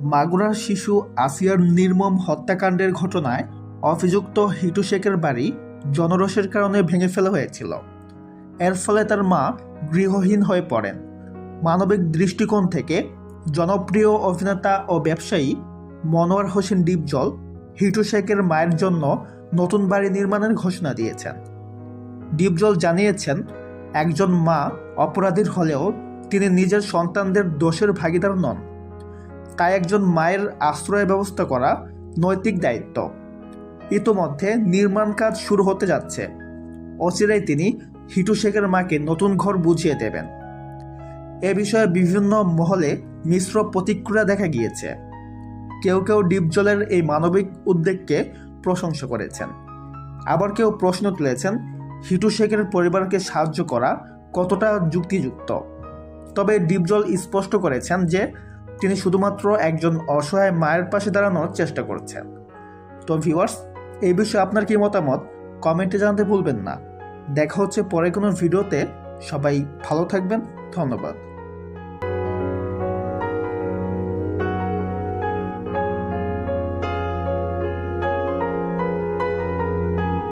মাগুরার শিশু আসিয়ার নির্মম হত্যাকাণ্ডের ঘটনায় অভিযুক্ত হিটু শেখের বাড়ি জনরোষের কারণে ভেঙে ফেলা হয়েছিল। এর ফলে তার মা গৃহহীন হয়ে পড়েন। মানবিক দৃষ্টিকোণ থেকে জনপ্রিয় অভিনেতা ও ব্যবসায়ী মনোয়ার হোসেন ডিপজল হিটু শেখের মায়ের জন্য নতুন বাড়ি নির্মাণের ঘোষণা দিয়েছেন। ডিপজল জানিয়েছেন, একজন মা অপরাধীর হলেও তিনি নিজের সন্তানদের দোষের ভাগিদার নন। তাই একজন মায়ের আশ্রয় ব্যবস্থা করা নৈতিক দায়িত্ব। ইতোমধ্যে নির্মাণ কাজ শুরু হতে যাচ্ছে। অচিরেই তিনি হিটু শেখের মাকে নতুন ঘর বুঝিয়ে দেবেন। এ বিষয়ে বিভিন্ন মহলে মিশ্র প্রতিক্রিয়া দেখা গিয়েছে। কেউ কেউ ডিপজলের এই মানবিক উদ্যোগকে প্রশংসা করেছেন। আবার কেউ প্রশ্ন তুলেছেন, হিটু শেখের পরিবারকে সাহায্য করা কতটা যুক্তিযুক্ত? তবে ডিপজল স্পষ্ট করেছেন যে তিনি শুধুমাত্র একজন অসহায় মায়ের পাশে দাঁড়ানোর চেষ্টা করছেন। তো ভিউয়ার্স এই বিষয়ে আপনার কি মতামত? কমেন্টে জানাতে ভুলবেন না। দেখা হচ্ছে পরে কোনো ভিডিওতে। সবাই ভালো থাকবেন। ধন্যবাদ।